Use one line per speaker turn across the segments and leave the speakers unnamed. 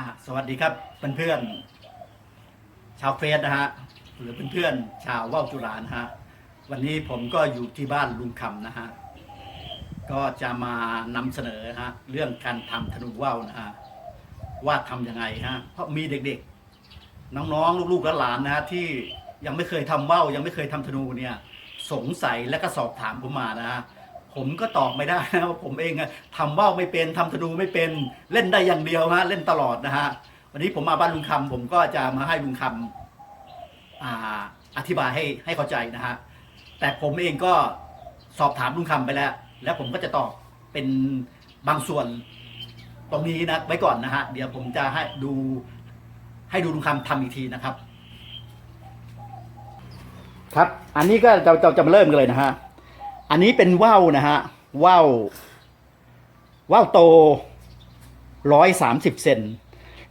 อะสวัสดีครับเพื่อนๆชาวเฟสนะฮะหรือเพื่อนๆชาวว่าวจุฬานะฮะวันนี้ผมก็อยู่ที่บ้านลุงคำนะฮะก็จะมานำเสนอฮะเรื่องการทำธนูว่าวนะฮะว่าทำยังไงฮะเพราะมีเด็กๆ น้องๆ ลูกๆและหลานนะฮะที่ยังไม่เคยทำว่าวยังไม่เคยทำธนูเนี่ยสงสัยและก็สอบถามผมมานะฮะ ผมก็ตอบไม่ได้นะว่าผมเองทำว่าวไม่เป็นทำธนูไม่เป็นเล่นได้อย่างเดียวฮะเล่นตลอดนะฮะวันนี้ผมมาบ้านลุงคำผมก็จะมาให้ลุงคำอ่าอธิบายให้ให้เข้าใจนะฮะแต่ผมเองก็สอบถามลุงคำไปแล้ว แล้วผมก็จะตอบเป็นบางส่วนตรงนี้นะไว้ก่อนนะฮะเดี๋ยวผมจะให้ดูให้ดูลุงคำทำอีกทีนะครับ ครับอันนี้ก็เราจะมาเริ่มกันเลยนะฮะ อันนี้เป็นว่าวนะฮะว่าวว่าวโตร้อยสามสิบเซน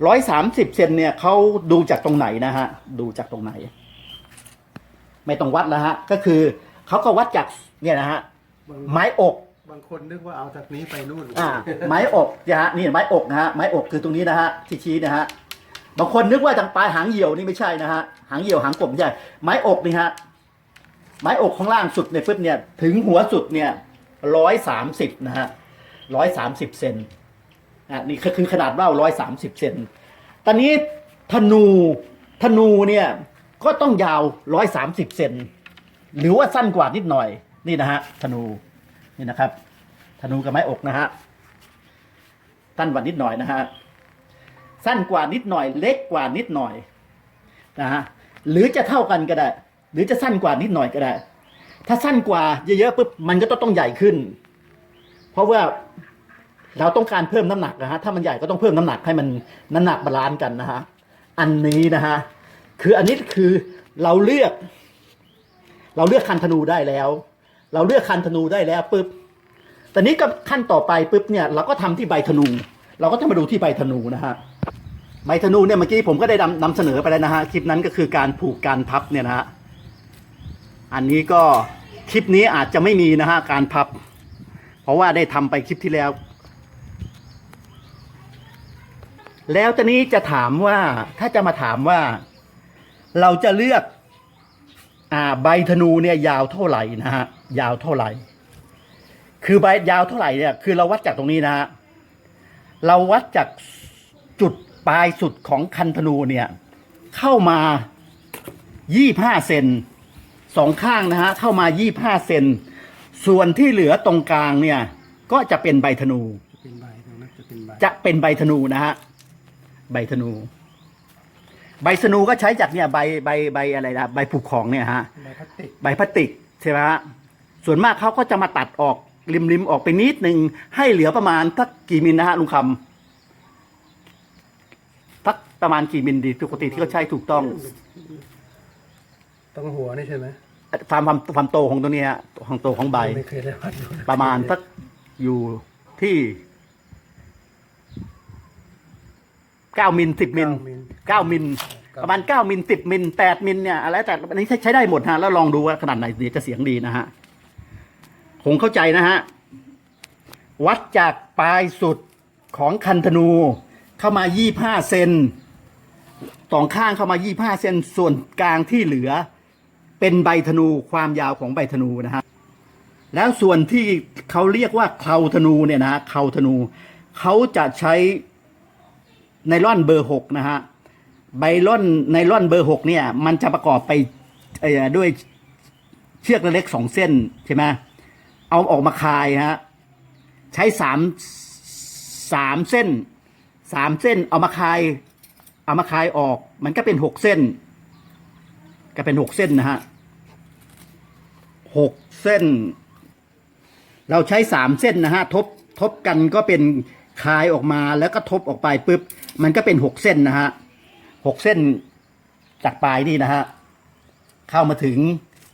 ร้อยสามสิบเซนเนี่ยเขาดูจากตรงไหนนะฮะดูจากตรงไหน ไม่ต้องวัดแล้วฮะ ก็คือเขาก็วัดจากเนี่ยนะฮะ
บาง
ไม้อก
บางคนนึกว่าเอาจากนี้ไปนู่น
อ่าไม้อกนะฮะนี่ไม้อกนะฮะไม้อกคือตรงนี้นะฮะที่ชี้นะฮะบางคนนึกว่าทางปลายหางเหยี่ยวนี่ไม่ใช่นะฮะหางเหยี่ยวหางกบไม่ใช่ไม้อกนี่ฮะ ไม้อกข้างล่างสุดในยปึ๊บเนี่ยถึงหัวสุดเนี่ยร้อยสามสิบนะฮะร้อยสามสิบเซนอะนี่ก็คือขนาดว่าวร้อยสามสิบเซนตอนนี้ธนูธนูเนี่ยก็ต้องยาวร้อยสามสิบเซนหรือว่าสั้นกว่านิดหน่อยนี่นะฮะธนูนี่นะครับธนูกับไม้อกนะฮะสั้นกว่านิดหน่อยนะฮะสั้นกว่านิดหน่อย เล็กกว่านิดหน่อยนะฮะหรือจะเท่ากันก็ได้ หรือจะสั้นกว่านิดหน่อยก็ได้ ถ้าสั้นกว่าเยอะๆปุ๊บมันก็ต้องใหญ่ขึ้น เพราะว่าเราต้องการเพิ่มน้ำหนักนะฮะถ้ามันใหญ่ก็ต้องเพิ่มน้ำหนักให้มันน้ำหนักบาลานซ์กันนะฮะอันนี้นะฮะคืออันนี้คือเราเลือก เราเลือกคันธนูได้แล้ว เราเลือกคันธนูได้แล้วปุ๊บแตอนนี้ก็ขั้นต่อไปปุ๊บเนี่ยเราก็ทำที่ใบธนู เราก็จะมาดูที่ใบธนูนะฮะใบธนูเนี่ยเมื่อกี้ผมก็ได้นำนำเสนอไปแล้วนะฮะคลิปนั้นก็คือการผูกการพับเนี่ยนะฮะ อันนี้ก็คลิปนี้อาจจะไม่มีนะฮะการพับ เพราะว่าได้ทำไปคลิปที่แล้ว แล้วตอนนี้จะถามว่าถ้าจะมาถามว่า เราจะเลือกอ่าใบธนูเนี่ยยาวเท่าไหร่นะฮะยาวเท่าไหร่ คือใบยาวเท่าไหร่เนี่ยคือเราวัดจากตรงนี้นะฮะเราวัดจากจุดปลายสุดของคันธนูเนี่ย เข้ามายี่ห้าเซน สองข้างนะฮะเข้ามายี่ห้าเซนส่วนที่เหลือตรงกลางเนี่ย ก็จะเป็นใบธนู
จะเป็นใบตรงนั้นจะเป็นใบ
จะเป็นใบธนูนะฮะใบธนู ใบธนูก็ใช้จากเนี่ยใบใบใบอะไรนะใบผูกของเนี่ยฮะ
ใบพลาสติก
ใบพลาสติกใช่ไหมฮะส่วนมากเขาก็จะมาตัดออกริมริมๆออกไปนิดหนึ่งให้เหลือประมาณสักกี่มิลนะฮะลุงคำสักประมาณกี่มิลดีปกติที่เขาใช้ถูกต้อง
ตรงหัวนี่ใช่ไหม
ความความความโตของตัวเนี้ยความโตของใบ
ไม่เคยได้วัดดู
ประมาณสักอยู่ที่เก้ามิลสิบมิลเก้ามิลประมาณเก้ามิลสิบมิลแปดมิลเนี่ยอะไรแต่อันนี้ใช้ใช้ได้หมดฮะแล้วลองดูว่าขนาดไหนเดี๋ยวจะเสียงดีนะฮะคงเข้าใจนะฮะ วัดจากปลายสุดของคันธนู เข้ามายี่ห้าเซนสองข้างเข้ามายี่ห้าเซนส่วนกลางที่เหลือ เป็นใบธนูความยาวของใบธนูนะฮะแล้วส่วนที่เขาเรียกว่าเคราธนูเนี่ยนะเคราธนูเขาจะใช้ไนล่อนเบอร์หกนะฮะไบล่อนไนล่อนเบอร์หกเนี่ย มันจะประกอบไปด้วยเชือกเล็กสองเส้นใช่ไหมเอาออกมาคายฮะใช้สามสามเส้นสามเส้นเอามาคาย เอามาคายออก มันก็เป็นหกเส้น ก็เป็นหกเส้นนะฮะหกเส้น เราใช้สามเส้นนะฮะทบทบกันก็เป็นคายออกมาแล้วก็ทบออกไปปุ๊บ มันก็เป็นหกเส้นนะฮะหกเส้นจากปลายนี่นะฮะเข้ามาถึง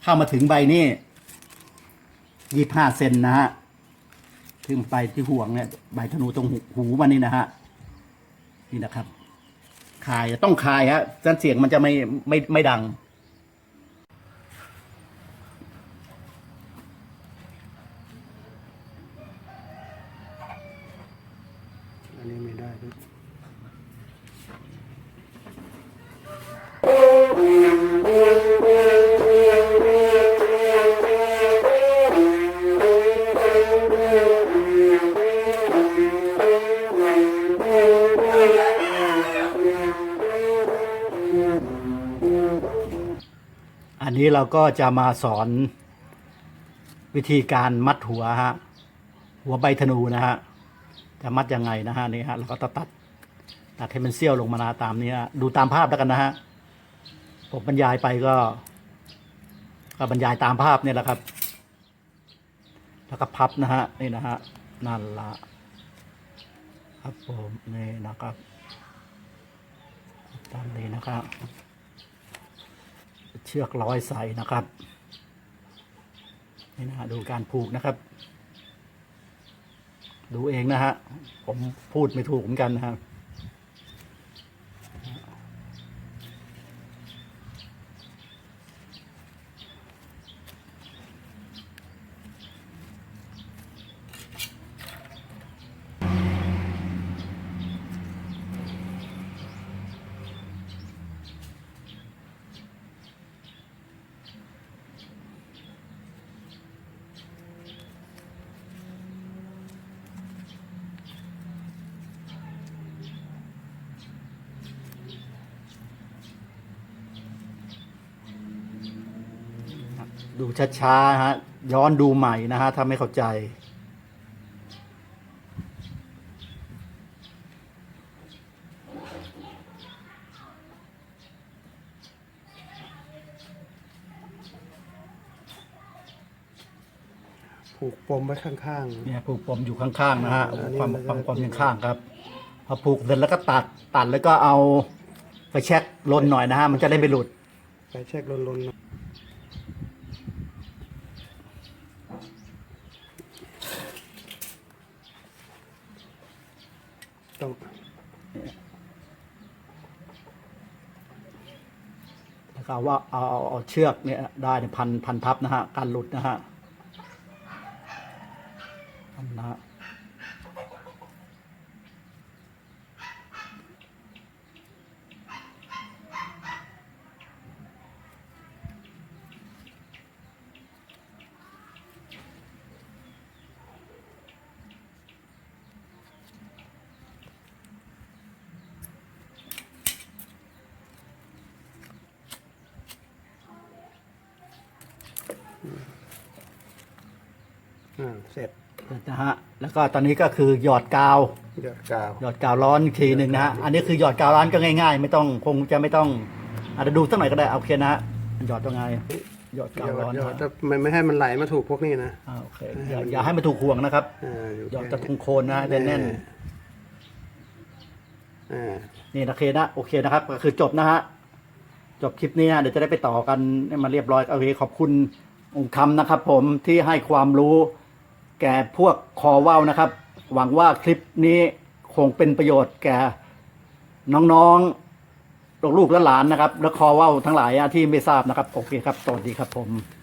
เข้ามาถึงใบนี่ยี่ห้าเซนนะฮะถึงไปที่ห่วงเนี่ยใบธนูตรงหูหูมันนี่นะฮะนี่นะครับคายต้องคายฮะเสียงมันจะไม่ไม่ไม่ดัง เราก็จะมาสอนวิธีการมัดหัวฮะหัวใบธนูนะฮะจะมัดยังไงนะฮะนี่ฮะเราก็ตัดตัดตัดให้มันเสี้ยวลงมานะตามนี้ฮะดูตามภาพแล้วกันนะฮะผมบรรยายไปก็ก็บรรยายตามภาพเนี่ยแหละครับ แล้วก็พับนะฮะนี่นะฮะนั่นละครับผมนี่นะครับตามนี้นะครับ เชือกร้อยใส่นะครับนี่นะฮะดูการผูกนะครับ ดูเองนะฮะผมพูดไม่ถูกเหมือนกันนะครับ ดูช้าๆฮะย้อนดูใหม่นะฮะถ้าไม่เข้าใจ
ผูกปมไว้ข้าง
เนี่ยผูกปมอยู่ข้างๆนะฮะ
อันนี้
ความ
มันจะ
ความปมอยู่ข้างๆครับพอผูกเสร็จแล้วก็ตัดตัดแล้วก็เอาไปเช็คลนหน่อยนะฮะมันจะได้ไม่หลุด
ๆไปเช็คลนๆหน่อยต้อง
นะครับว่าเอาเอาเชือกเนี่ยได้พันพันทับนะฮะการหลุดนะฮะ
อ่าเสร็จ
เสร็จนะฮะแล้วก็ตอนนี้ก็คือหยอดกาว
หยอดกาว
หยอดกาวร้อนอีกทีหนึ่งนะฮะอันนี้คือหยอดกาวร้อนก็ง่าย ๆ ไม่ต้องคงจะไม่ต้องอาจจะดูสักหน่อยก็ได้เอาโอเคนะฮะหยอดยังไงหยอด
ห
กาวย
อ
ร้
ด
อน
หยอด
นะ
ถ้าไม่ไม่ให้มันไหลมาถูกพวกนี้นะ
อ่าโอเคอย่าอย่าให้มันถูกห่วงนะครับ
อ่าอยู่
หยอด
แค่
จะตรงโคนนะแน่น
อ่า
ๆนี่นะเคนะโอเคนะครับก็คือจบนะฮะจบคลิปนี้นะเดี๋ยวจะได้ไปต่อกันให้มาเรียบร้อยโอเคขอบคุณองค์คำนะครับ ผมที่ให้ความรู้ แก่พวกคอว่าวนะครับ หวังว่าคลิปนี้คงเป็นประโยชน์แก่น้องๆลูกๆและหลานนะครับ และคอว่าวทั้งหลายที่ไม่ทราบนะครับโอเคครับสวัสดีครับผม